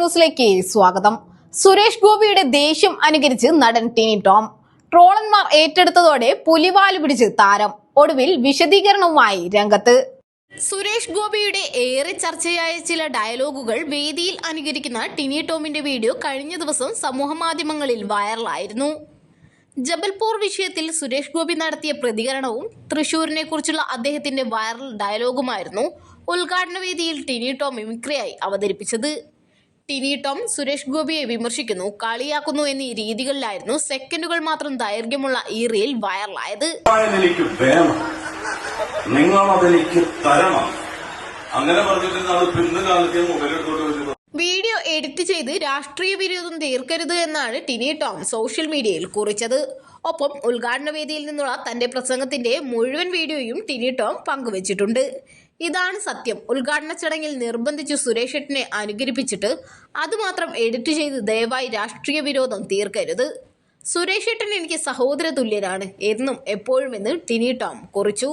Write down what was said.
ന്യൂസിലേക്ക് സ്വാഗതം. സുരേഷ് ഗോപിയുടെ ദേഷ്യം അനുകരിച്ച് നടൻ ടിനി ടോം. ട്രോളന്മാർ ഏറ്റെടുത്തതോടെ പുലിവാൽ പിടിച്ച് താരം. ഒടുവിൽ വിശദീകരണവുമായി രംഗത്ത്. സുരേഷ് ഗോപിയുടെ ഏറെ ചർച്ചയായ ചില ഡയലോഗുകൾ വേദിയിൽ അനുകരിക്കുന്ന ടിനി ടോമിന്റെ വീഡിയോ കഴിഞ്ഞ ദിവസം സമൂഹമാധ്യമങ്ങളിൽ വൈറലായിരുന്നു. ജബൽപൂർ വിഷയത്തിൽ സുരേഷ് ഗോപി നടത്തിയ പ്രതികരണവും തൃശൂരിനെ കുറിച്ചുള്ള അദ്ദേഹത്തിന്റെ വൈറൽ ഡയലോഗുമായിരുന്നു ഉദ്ഘാടന വേദിയിൽ ടിനി ടോം മിമിക്രിയായി അവതരിപ്പിച്ചത്. ടിനി ടോം സുരേഷ് ഗോപിയെ വിമർശിക്കുന്നു കളിയാക്കുന്നു എന്നീ രീതികളിലായിരുന്നു സെക്കൻഡുകൾ മാത്രം ദൈർഘ്യമുള്ള ഈ റീൽ വൈറലായത്. എനിക്ക് വേണം. തരണം. അങ്ങനെ പിന്ന് കാലത്തെ വീഡിയോ എഡിറ്റ് ചെയ്ത് രാഷ്ട്രീയ വിരോധം തീർക്കരുത് എന്നാണ് ടിനി ടോം സോഷ്യൽ മീഡിയയിൽ കുറിച്ചത്. ഒപ്പം ഉദ്ഘാടന വേദിയിൽ നിന്നുള്ള തന്റെ പ്രസംഗത്തിന്റെ മുഴുവൻ വീഡിയോയും ടിനി ടോം പങ്കുവച്ചിട്ടുണ്ട്. ഇതാണ് സത്യം. ഉദ്ഘാടന ചടങ്ങിൽ നിർബന്ധിച്ച് സുരേഷ് ഷെട്ടിനെ അനുകരിപ്പിച്ചിട്ട് അതുമാത്രം എഡിറ്റ് ചെയ്ത് ദയവായി രാഷ്ട്രീയ വിരോധം തീർക്കരുത്. സുരേഷ് ഷെട്ടൻ എനിക്ക് സഹോദര തുല്യനാണ് എന്നും എപ്പോഴുമെന്ന് ടിനി ടോം കുറിച്ചു.